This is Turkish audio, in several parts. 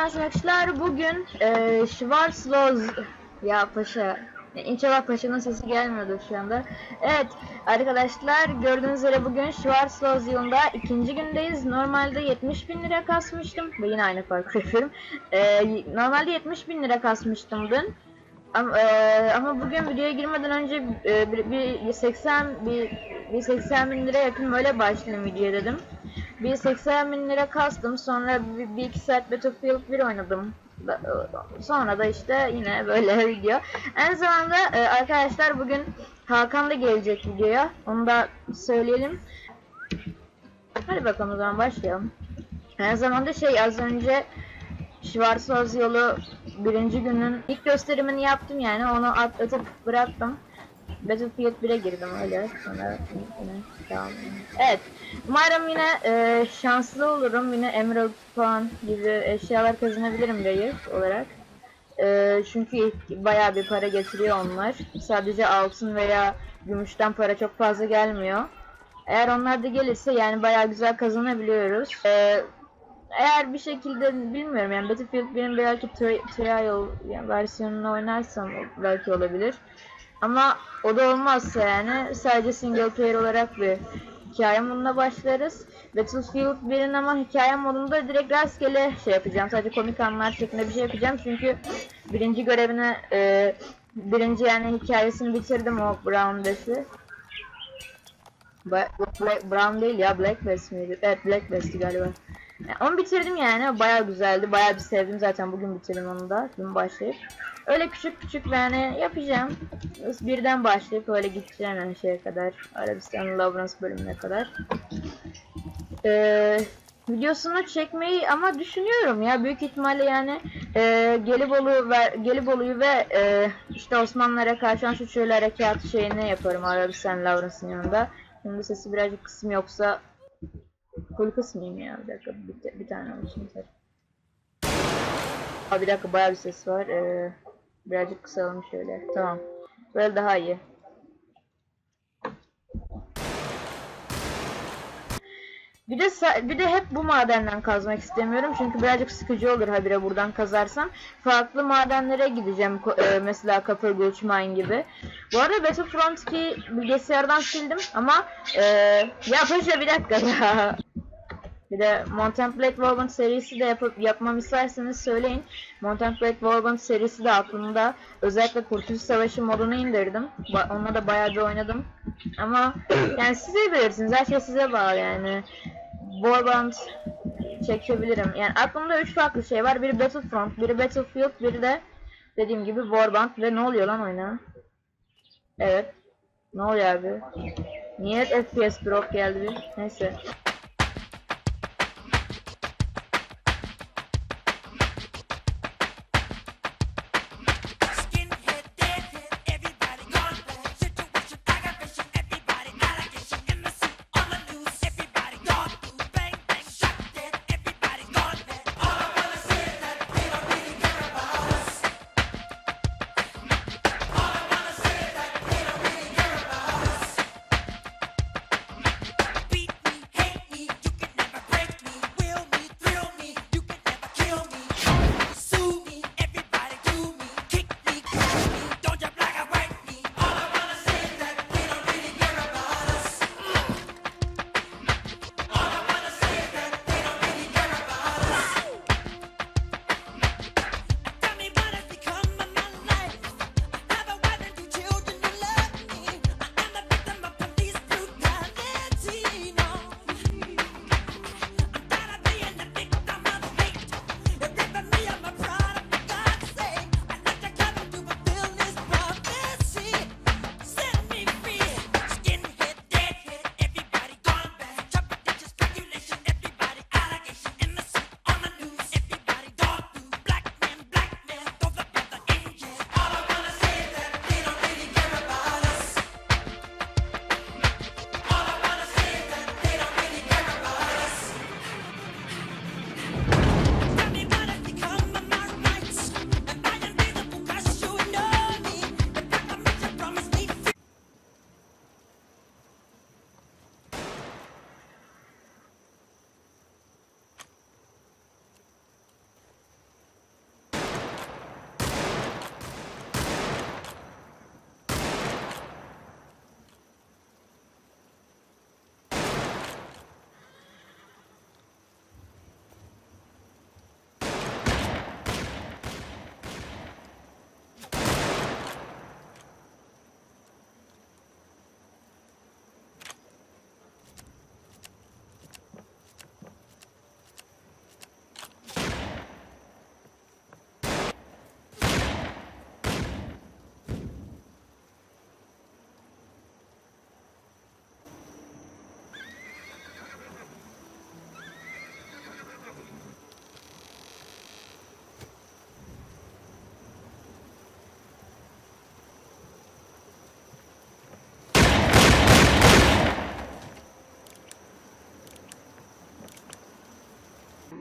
arkadaşlar bugün e, Schwarzloz ya paşa İnşallah paşanın sesi gelmiyordur şu anda. Evet arkadaşlar gördüğünüz üzere bugün Schwarzloz yılında ikinci gündeyiz. Normalde 70 bin lira kasmıştım. Ve yine aynı farkı yapıyorum. E, normalde 70 bin lira kasmıştım dün. Ama, e, ama bugün videoya girmeden önce e, bir, bir 80 bir, bir 80 bin lira yakın böyle başlayayım videoya dedim. Bir 80 bin lira kastım sonra bir, bir iki saat Battlefield 1 oynadım. Sonra da işte yine böyle video. En zamanda e, arkadaşlar bugün Hakan da gelecek videoya. Onu da söyleyelim. Hadi bakalım o zaman başlayalım. Aynı zamanda şey az önce Schwarzwald yolu birinci günün ilk gösterimini yaptım yani onu atlatıp bıraktım. Battlefield 1'e girdim öyle sonra devam Evet umarım yine e, şanslı olurum yine Emerald falan gibi eşyalar kazanabilirim Rare olarak. E, çünkü bayağı bir para getiriyor onlar. Sadece altın veya gümüşten para çok fazla gelmiyor. Eğer onlar da gelirse yani bayağı güzel kazanabiliyoruz. E, eğer bir şekilde bilmiyorum yani Battlefield 1'in belki tri- trial yani versiyonunu oynarsam belki olabilir. Ama o da olmazsa yani sadece single player olarak bir hikaye moduna başlarız. Battlefield 1'in ama hikaye modunda direkt rastgele şey yapacağım. Sadece komik anlar şeklinde bir şey yapacağım. Çünkü birinci görevini e, birinci yani hikayesini bitirdim o Brown Bass'i. Ba- Black, Brown değil ya Black Bass miydi? Evet Black Bass'ti galiba. Yani onu bitirdim yani. Bayağı güzeldi. Bayağı bir sevdim zaten. Bugün bitirdim onu da. Dün başlayıp. Öyle küçük küçük yani yapacağım. Birden başlayıp öyle gideceğim yani şeye kadar. Arabistan'ın Lavrans bölümüne kadar. Ee, videosunu çekmeyi ama düşünüyorum ya. Büyük ihtimalle yani e, Gelibolu ve Gelibolu'yu ve e, işte Osmanlılara karşı şu şöyle harekat şeyini yaparım Arabistan Lavrans'ın yanında. Şimdi sesi birazcık kısım yoksa Full kısmayayım ya bir dakika bir, bir tane olsun yeter. Aa, bir dakika bayağı bir ses var. Ee, birazcık kısalım şöyle. Tamam. Böyle daha iyi. Bir de bir de hep bu madenden kazmak istemiyorum çünkü birazcık sıkıcı olur habire buradan kazarsam. Farklı madenlere gideceğim e, mesela Copper Gulch Mine gibi. Bu arada Battlefront 2 bilgisayardan sildim ama e, ya paşa bir dakika ya. Bir de Mountain Blade Warband serisi de yapıp yapmamı isterseniz söyleyin. Mountain Blade Warband serisi de aklımda. Özellikle Kurtuluş Savaşı modunu indirdim. Ba- onunla da bayağı bir oynadım. Ama yani siz de bilirsiniz. Her şey size bağlı yani. Warband çekebilirim. Yani aklımda üç farklı şey var. Biri Battlefront, biri Battlefield, biri de dediğim gibi Warband ve ne oluyor lan oyuna? Evet. Ne oluyor abi? Niye FPS drop geldi? Neyse.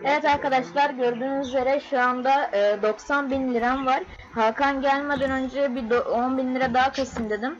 Evet arkadaşlar gördüğünüz üzere şu anda e, 90 bin liram var. Hakan gelmeden önce bir do- 10 bin lira daha kasayım dedim.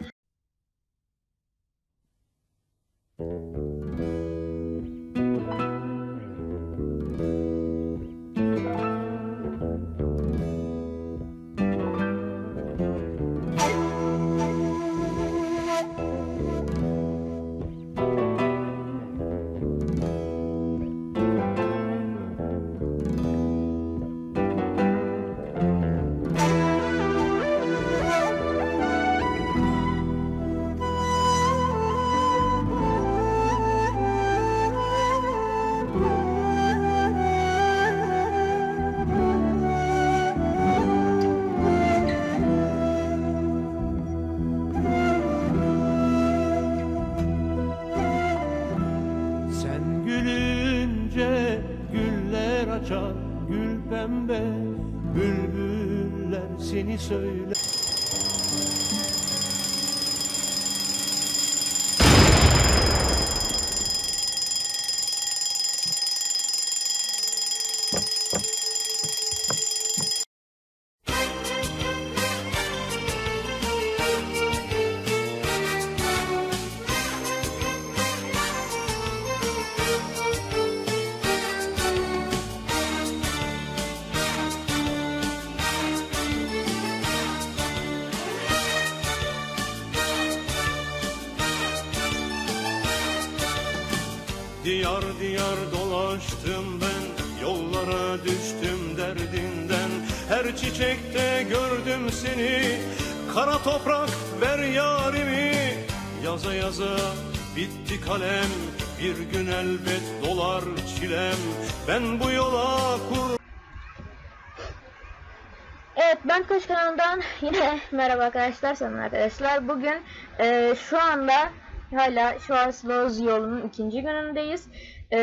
谁？Diyar diyar dolaştım ben Yollara düştüm derdinden. Her çiçekte gördüm seni Kara toprak ver yarimi. Yaza yaza bitti kalem Bir gün elbet dolar çilem. Ben bu yola kur Evet ben Koç kanalından yine merhaba arkadaşlar selam arkadaşlar. Bugün e, şu anda hala Schwarzlose yolunun ikinci günündeyiz. E,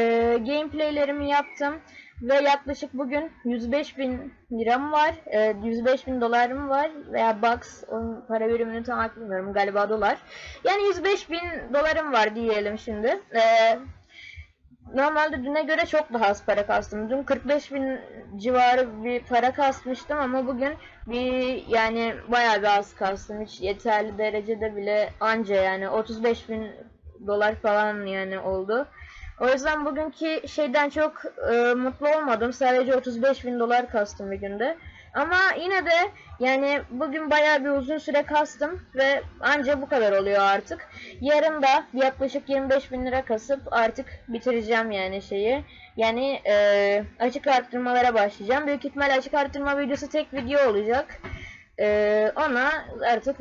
gameplaylerimi yaptım ve yaklaşık bugün 105 bin liram var. E, 105 bin dolarım var veya bucks onun para birimini tam bilmiyorum galiba dolar. Yani 105 bin dolarım var diyelim şimdi. E, Normalde düne göre çok daha az para kastım. Dün 45 bin civarı bir para kasmıştım ama bugün bir yani bayağı bir az kastım. Hiç yeterli derecede bile anca yani 35 bin dolar falan yani oldu. O yüzden bugünkü şeyden çok e, mutlu olmadım. Sadece 35 bin dolar kastım bir günde. Ama yine de yani bugün bayağı bir uzun süre kastım ve anca bu kadar oluyor artık. Yarın da yaklaşık 25 bin lira kasıp artık bitireceğim yani şeyi. Yani e, açık arttırmalara başlayacağım. Büyük ihtimal açık arttırma videosu tek video olacak. E, ona artık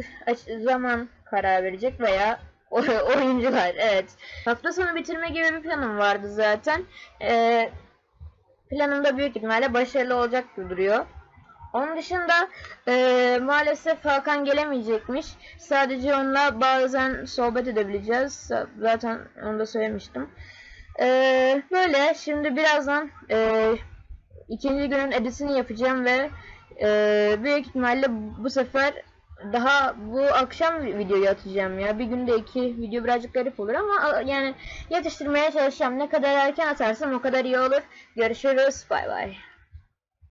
zaman karar verecek veya oyuncular evet. Hafta sonu bitirme gibi bir planım vardı zaten. E, planımda büyük ihtimalle başarılı olacak gibi duruyor. Onun dışında eee, maalesef Hakan gelemeyecekmiş. Sadece onunla bazen sohbet edebileceğiz. Zaten onu da söylemiştim. Eee, böyle şimdi birazdan eee, ikinci günün editini yapacağım ve eee, büyük ihtimalle bu sefer daha bu akşam videoyu atacağım ya. Bir günde iki video birazcık garip olur ama yani yetiştirmeye çalışacağım. Ne kadar erken atarsam o kadar iyi olur. Görüşürüz. Bay bay.